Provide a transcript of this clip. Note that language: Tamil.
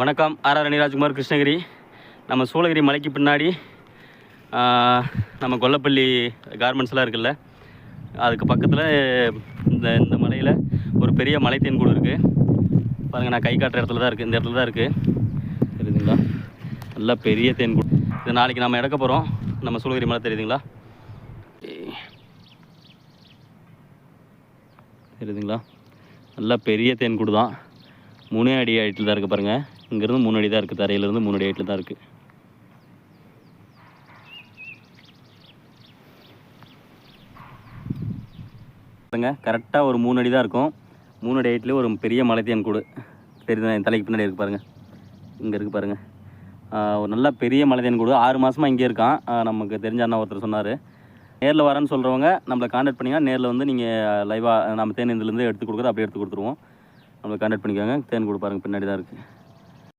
வணக்கம். R R Anirajkumar Krishnagiri. நம்ம சூளகிரி மலைக்கு பின்னாடி நம்ம கொல்லப்பள்ளி கார்மெண்ட்ஸ்லாம் இருக்குல்ல அதுக்கு பக்கத்தில் இந்த இந்த மலையில் ஒரு பெரிய மலை தேன்கூடு இருக்குது பாருங்கள் நான் கை காட்டுற இடத்துல தான் இருக்குது இந்த இடத்துல தான் இருக்குது தெரியுதுங்களா? நல்லா பெரிய தேன்கூடு இது நாளைக்கு நம்ம எடுக்க போகிறோம் நம்ம சூளகிரி மலை தெரியுதுங்களா? தெரியுதுங்களா? நல்லா பெரிய தேன்கூடு தான். மூணே அடி ஹைட்டில் தான் இருக்குது பாருங்கள் இங்கேருந்து மூணு அடி தான் இருக்குது தரையிலேருந்து மூணு அடி ஹைட்டில் தான் இருக்குது பாருங்க கரெக்டாக ஒரு மூணு அடி தான் இருக்கும். மூணு அடி ஹைட்லேயே ஒரு பெரிய மலைத்தேன் கூடு. தெரியுது? என் தலைக்கு பின்னாடி இருக்குது பாருங்கள் இங்கே இருக்குது பாருங்கள் ஒரு நல்ல பெரிய மலைதேன் கூடு. ஆறு மாதமாக இங்கே இருக்கான். நமக்கு தெரிஞ்ச அண்ணா ஒருத்தர் சொன்னார். நேரில் வரேன்னு சொல்கிறவங்க நம்மளை காண்டாக்ட் பண்ணிங்கன்னா நேரில் வந்து நீங்கள் லைவாக நம்ம தேன் இதுலேருந்து எடுத்து கொடுக்குறது அப்படியே எடுத்து கொடுத்துருவோம். நம்மளை காண்டாக்ட் பண்ணிக்கோங்க. தேன் கூடு பாருங்கள் பின்னாடி தான் இருக்குது